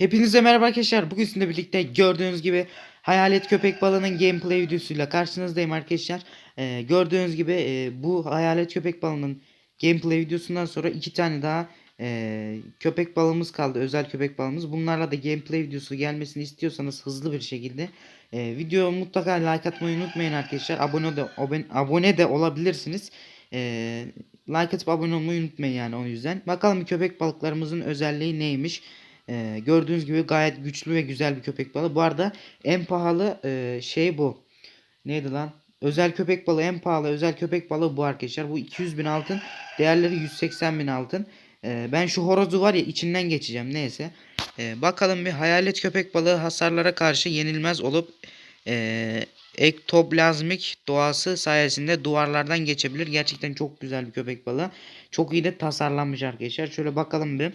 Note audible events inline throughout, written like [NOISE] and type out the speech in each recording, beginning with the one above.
Hepinize merhaba arkadaşlar. Bugün sizinle birlikte gördüğünüz gibi Hayalet Köpek Balığı'nın gameplay videosuyla karşınızdayım arkadaşlar. Ee, gördüğünüz gibi e, bu Hayalet Köpek Balığı'nın gameplay videosundan sonra iki tane daha e, köpek balığımız kaldı. Özel köpek balığımız. Bunlarla da gameplay videosu gelmesini istiyorsanız hızlı bir şekilde e, video mutlaka like atmayı unutmayın arkadaşlar. Abone de abone, abone de olabilirsiniz. E, like atıp abone olmayı unutmayın yani o yüzden. Bakalım köpek balıklarımızın özelliği neymiş? Ee, gördüğünüz gibi gayet güçlü ve güzel bir köpek balığı. Bu arada en pahalı e, şey bu. Neydi lan? Özel köpek balığı en pahalı özel köpek balığı bu arkadaşlar. Bu 200 bin altın. Değerleri 180 bin altın. Ee, ben şu horozu var ya içinden geçeceğim neyse. Ee, bakalım bir hayalet köpek balığı hasarlara karşı yenilmez olup e, ektoplazmik doğası sayesinde duvarlardan geçebilir. Gerçekten çok güzel bir köpek balığı. Çok iyi de tasarlanmış arkadaşlar. Şöyle bakalım bir.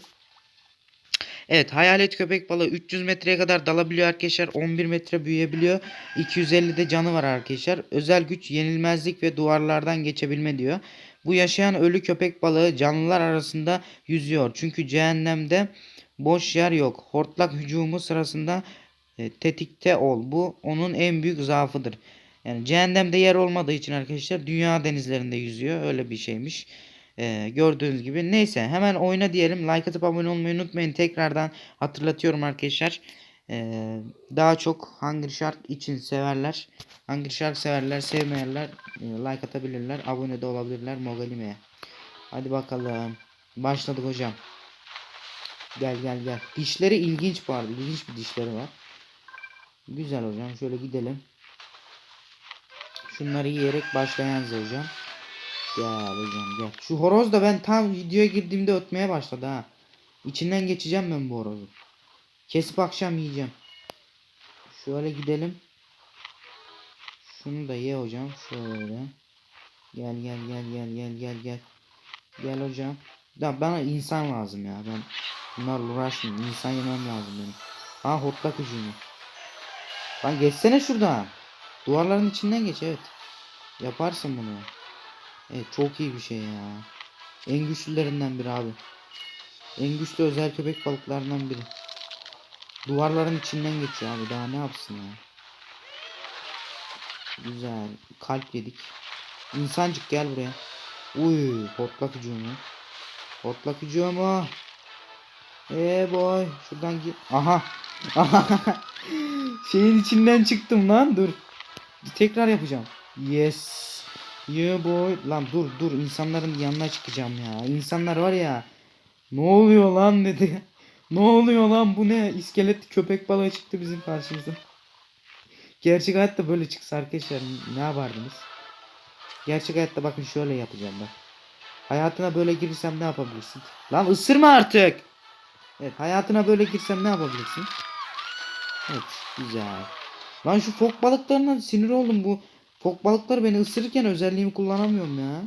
Evet hayalet köpek balığı 300 metreye kadar dalabiliyor arkadaşlar. 11 metre büyüyebiliyor. 250 de canı var arkadaşlar. Özel güç yenilmezlik ve duvarlardan geçebilme diyor. Bu yaşayan ölü köpek balığı canlılar arasında yüzüyor. Çünkü cehennemde boş yer yok. Hortlak hücumu sırasında e, tetikte ol. Bu onun en büyük zaafıdır. Yani cehennemde yer olmadığı için arkadaşlar dünya denizlerinde yüzüyor. Öyle bir şeymiş. Ee, gördüğünüz gibi. Neyse hemen oyna diyelim. Like atıp abone olmayı unutmayın. Tekrardan hatırlatıyorum arkadaşlar. Ee, daha çok Hungry Shark için severler. Hungry Shark severler, sevmeyenler like atabilirler. Abone de olabilirler Mogalime'ye. Hadi bakalım. Başladık hocam. Gel gel gel. Dişleri ilginç bu arada. İlginç bir dişleri var. Güzel hocam. Şöyle gidelim. Şunları yiyerek başlayanız hocam. Gel hocam gel. Şu horoz da ben tam videoya girdiğimde ötmeye başladı ha. İçinden geçeceğim ben bu horozu. Kesip akşam yiyeceğim. Şöyle gidelim. Şunu da ye hocam. Şöyle. Gel gel gel gel gel gel gel. Gel hocam. Ya bana insan lazım ya. Ben bunlarla uğraşmıyorum. İnsan yemem lazım benim. Ha hortlak ucunu. Lan geçsene şuradan. Duvarların içinden geç evet. Yaparsın bunu. Evet çok iyi bir şey ya. En güçlülerinden biri abi. En güçlü özel köpek balıklarından biri. Duvarların içinden geçiyor abi. Daha ne yapsın ya. Güzel. Kalp yedik. İnsancık gel buraya. Uy, hortlak hücumu. Hortlak hücumu. Eee boy. Şuradan git. Aha. Aha. [LAUGHS] Şeyin içinden çıktım lan. Dur. Tekrar yapacağım. Yes. Yeah boy. Lan dur dur insanların yanına çıkacağım ya. İnsanlar var ya. Ne oluyor lan dedi. [LAUGHS] Ne oluyor lan bu ne? İskelet köpek balığı çıktı bizim karşımıza. Gerçek hayatta böyle çıksa arkadaşlar ne yapardınız? Gerçek hayatta bakın şöyle yapacağım bak. Hayatına böyle girsem ne yapabilirsin? Lan ısırma artık. Evet hayatına böyle girsem ne yapabilirsin? Evet güzel. Lan şu fok balıklarına sinir oldum bu. Fok balıkları beni ısırırken özelliğimi kullanamıyorum ya.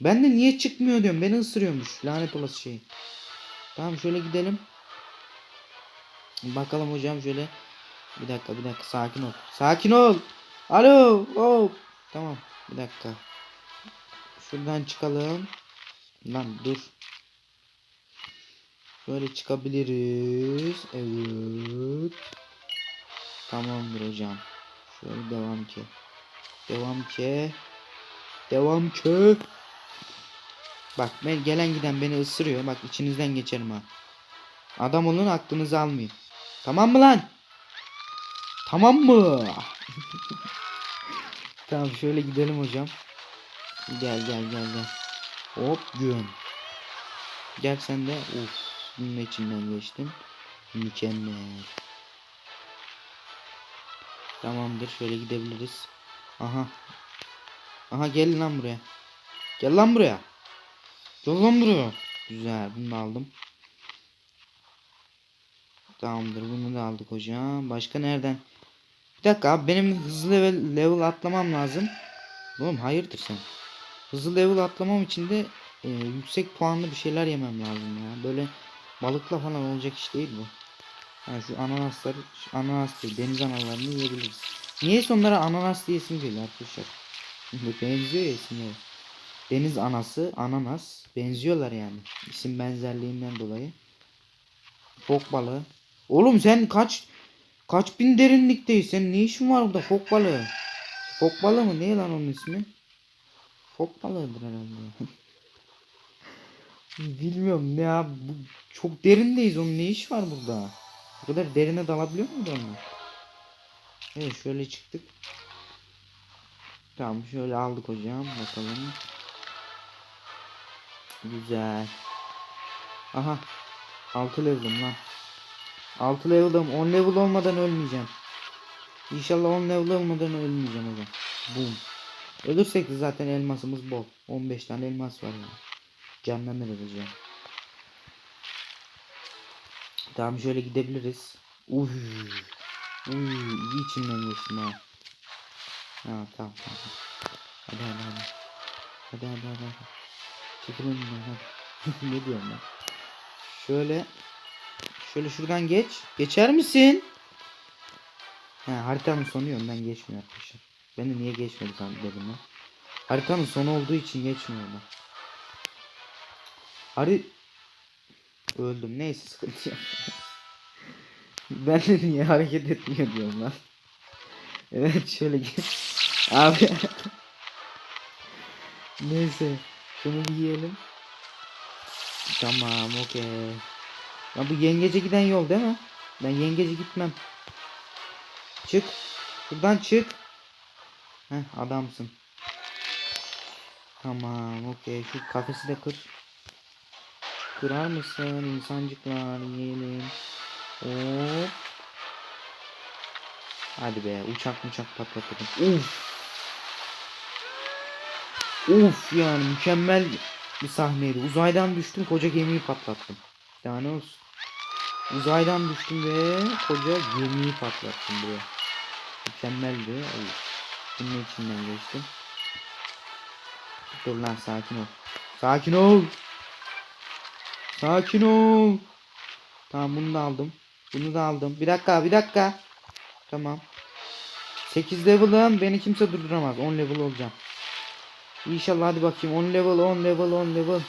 Ben de niye çıkmıyor diyorum. Beni ısırıyormuş. Lanet olası şey. Tamam şöyle gidelim. Bakalım hocam şöyle. Bir dakika bir dakika sakin ol. Sakin ol. Alo. Hop. Tamam bir dakika. Şuradan çıkalım. Lan dur. Şöyle çıkabiliriz. Evet. Tamamdır hocam. Şöyle devam ki. Devam ki. Devam ki. Bak ben gelen giden beni ısırıyor. Bak içinizden geçerim ha. Adam olun aklınızı almayın. Tamam mı lan? Tamam mı? [LAUGHS] tamam şöyle gidelim hocam. Gel gel gel gel. Hop gün. Gel sen de. Uf. Bunun içinden geçtim. Mükemmel. Tamamdır. Şöyle gidebiliriz. Aha. Aha gel lan buraya. Gel lan buraya. Gel lan buraya. Güzel. Bunu da aldım. Tamamdır. Bunu da aldık hocam. Başka nereden? Bir dakika abi. Benim hızlı level, level atlamam lazım. Oğlum hayırdır sen? Hızlı level atlamam için de e, yüksek puanlı bir şeyler yemem lazım ya. Böyle balıkla falan olacak iş değil bu. Ha, şu ananasları, şu ananas değil, deniz analarını yiyebiliriz. Niye onlara ananas diye isim geliyor arkadaşlar? Benziyor ya isimleri. Deniz anası, ananas. Benziyorlar yani. İsim benzerliğinden dolayı. Fok balığı. Oğlum sen kaç kaç bin derinlikteyiz? Senin ne işin var burada? Fok balığı. Fok balığı mı? Ne lan onun ismi? Fok balığıdır herhalde. [LAUGHS] Bilmiyorum ne ya. Bu, çok derindeyiz. Onun ne işi var burada? Bu kadar derine dalabiliyor muydu onlar? Evet şöyle çıktık. Tamam şöyle aldık hocam. Bakalım. Güzel. Aha. 6 level'ım lan. 6 level'ım. 10 level olmadan ölmeyeceğim. İnşallah 10 level olmadan ölmeyeceğim hocam. Boom. Ölürsek de zaten elmasımız bol. 15 tane elmas var yani. Canlanırız hocam. Tamam şöyle gidebiliriz. Uy. Uy, iyi içinden geçtim ha. Ha tamam tamam. Hadi hadi hadi. Hadi hadi hadi. hadi. Çekilin hadi. [LAUGHS] ne diyorum ben? Şöyle. Şöyle şuradan geç. Geçer misin? Ha haritanın sonu yönden geçmiyor arkadaşlar. Ben de niye geçmedi dedim ya. Haritanın sonu olduğu için geçmiyor da. Hari... Öldüm. Neyse sıkıntı yok. [LAUGHS] ben de niye hareket etmiyor diyorum lan. Evet şöyle git. Abi. Neyse. Şunu bir yiyelim. Tamam okey. Ya bu yengece giden yol değil mi? Ben yengece gitmem. Çık. Buradan çık. Heh adamsın. Tamam okey. Şu kafesi de kır. Kırar mısın insancıklar yiyelim. Hop. Hadi be uçak uçak patlatırım. Uf. Uf yani mükemmel bir sahneydi. Uzaydan düştüm koca gemiyi patlattım. Daha ne olsun. Uzaydan düştüm ve koca gemiyi patlattım buraya. Mükemmeldi. Oy. Bunun içinden geçtim. Dur lan sakin ol. Sakin ol. Sakin ol. Tamam bunu da aldım. Bunu da aldım. Bir dakika bir dakika. Tamam. 8 level'ım. Beni kimse durduramaz. 10 level olacağım. İnşallah hadi bakayım 10 level 10 level 10 level.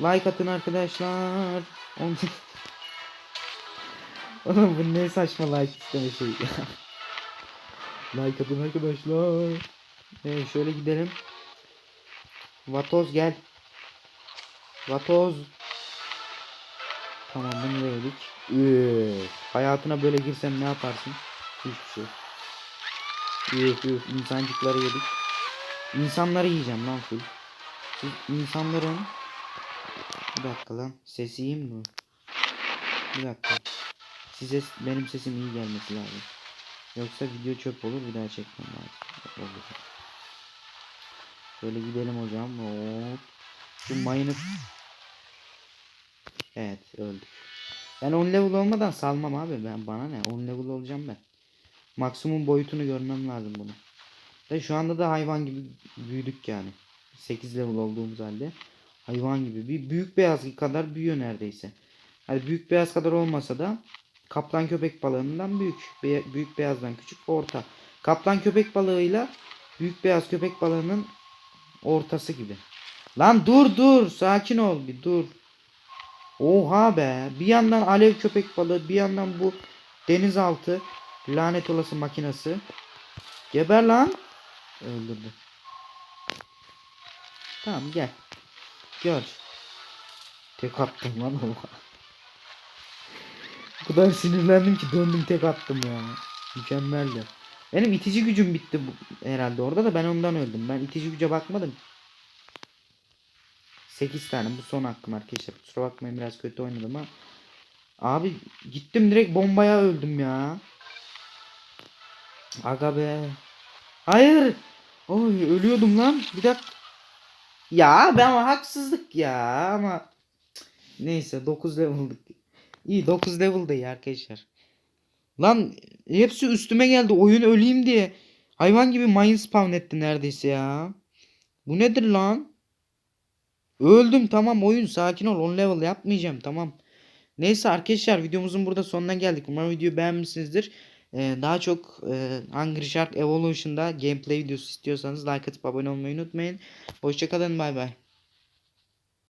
Like atın arkadaşlar. 10 [LAUGHS] Oğlum bu ne saçma like isteme şey. [LAUGHS] like atın arkadaşlar. Evet şöyle gidelim. Vatoz gel. Vatoz. Tamam bunu yedik. Üf, hayatına böyle girsem ne yaparsın? Hiçbir şey. Üf üf insancıkları yedik. İnsanları yiyeceğim lan full. Siz insanların bir dakika lan sesi iyi mi? Bir dakika. Size benim sesim iyi gelmesi lazım. Yoksa video çöp olur bir daha çekmem lazım. Olur. Şöyle gidelim hocam. Hop. Şu mayını Evet öldük. Ben 10 level olmadan salmam abi ben bana ne 10 level olacağım ben. Maksimum boyutunu görmem lazım bunu. Ve şu anda da hayvan gibi büyüdük yani. 8 level olduğumuz halde hayvan gibi bir büyük beyaz kadar büyüyor neredeyse. Hani büyük beyaz kadar olmasa da kaplan köpek balığından büyük. Be- büyük beyazdan küçük orta. Kaplan köpek balığıyla büyük beyaz köpek balığının ortası gibi. Lan dur dur sakin ol bir dur. Oha be. Bir yandan alev köpek balığı bir yandan bu denizaltı lanet olası makinası. Geber lan. Öldürdü. Tamam gel. Gör. Tek attım lan oha. O kadar sinirlendim ki döndüm tek attım ya. Mükemmeldi. Benim itici gücüm bitti bu, herhalde orada da ben ondan öldüm. Ben itici güce bakmadım. 8 tane bu son hakkım arkadaşlar. Kusura bakmayın biraz kötü oynadım ama. Abi gittim direkt bombaya öldüm ya. Aga be. Hayır. Oy ölüyordum lan. Bir dakika. Ya ben ama haksızlık ya ama neyse 9 level'dık. İyi 9 level da iyi arkadaşlar. Lan hepsi üstüme geldi oyun öleyim diye. Hayvan gibi mine spawn etti neredeyse ya. Bu nedir lan? Öldüm tamam oyun sakin ol 10 level yapmayacağım tamam. Neyse arkadaşlar videomuzun burada sonuna geldik. Umarım videoyu beğenmişsinizdir. Ee, daha çok e, Angry Shark Evolution'da gameplay videosu istiyorsanız like atıp abone olmayı unutmayın. Hoşçakalın bay bay.